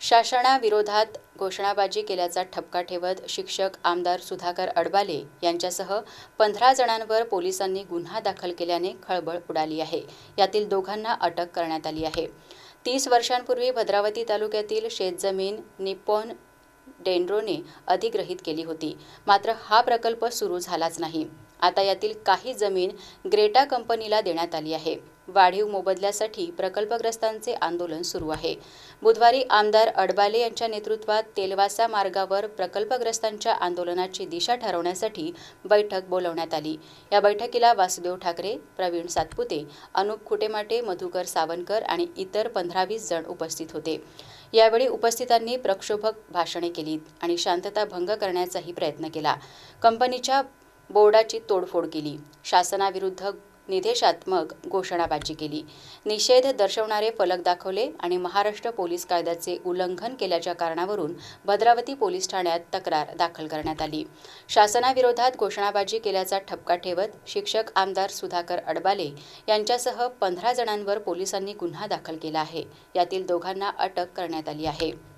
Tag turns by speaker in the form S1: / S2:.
S1: शासनाविरोधात घोषणाबाजी केल्याचा ठपका ठेवत शिक्षक आमदार सुधाकर अडबाले यांच्यासह पंधरा जणांवर पोलिसांनी गुन्हा दाखल केल्याने खळबळ उडाली आहे. यातील दोघांना अटक करण्यात आली आहे. तीस वर्षांपूर्वी भद्रावती तालुक्यातील शेतजमीन निप्पॉन डेंड्रोने अधिग्रहित केली होती. मात्र हा प्रकल्प सुरू झालाच नाही. आता यातील काही जमीन ग्रेटा कंपनीला देण्यात आली आहे. वाढीव मोबदल्यासाठी प्रकल्पग्रस्तांचे आंदोलन सुरू आहे. बुधवारी आमदार अडबाले यांच्या नेतृत्वात तेलवासा मार्गावर प्रकल्पग्रस्तांच्या आंदोलनाची दिशा ठरवण्यासाठी बैठक बोलवण्यात आली. या बैठकीला वासुदेव ठाकरे प्रवीण सातपुते अनुप खुटेमाटे मधुकर सावनकर आणि इतर पंधरा वीस जण उपस्थित होते. यावेळी उपस्थितांनी प्रक्षोभक भाषणे केली आणि शांतता भंग करण्याचाही प्रयत्न केला. कंपनीच्या बोर्डाची तोडफोड केली. शासनाविरुद्ध निदेशात्मक घोषणाबाजी केली. निषेध दर्शवणारे फलक दाखवले आणि महाराष्ट्र पोलीस कायद्याचे उल्लंघन केल्याच्या कारणावरून भद्रावती पोलीस ठाण्यात तक्रार दाखल करण्यात आली. शासनाविरोधात घोषणाबाजी केल्याचा ठपका ठेवत शिक्षक आमदार सुधाकर अडबाले यांच्यासह पंधरा जणांवर पोलिसांनी गुन्हा दाखल केला आहे. यातील दोघांना अटक करण्यात आली आहे.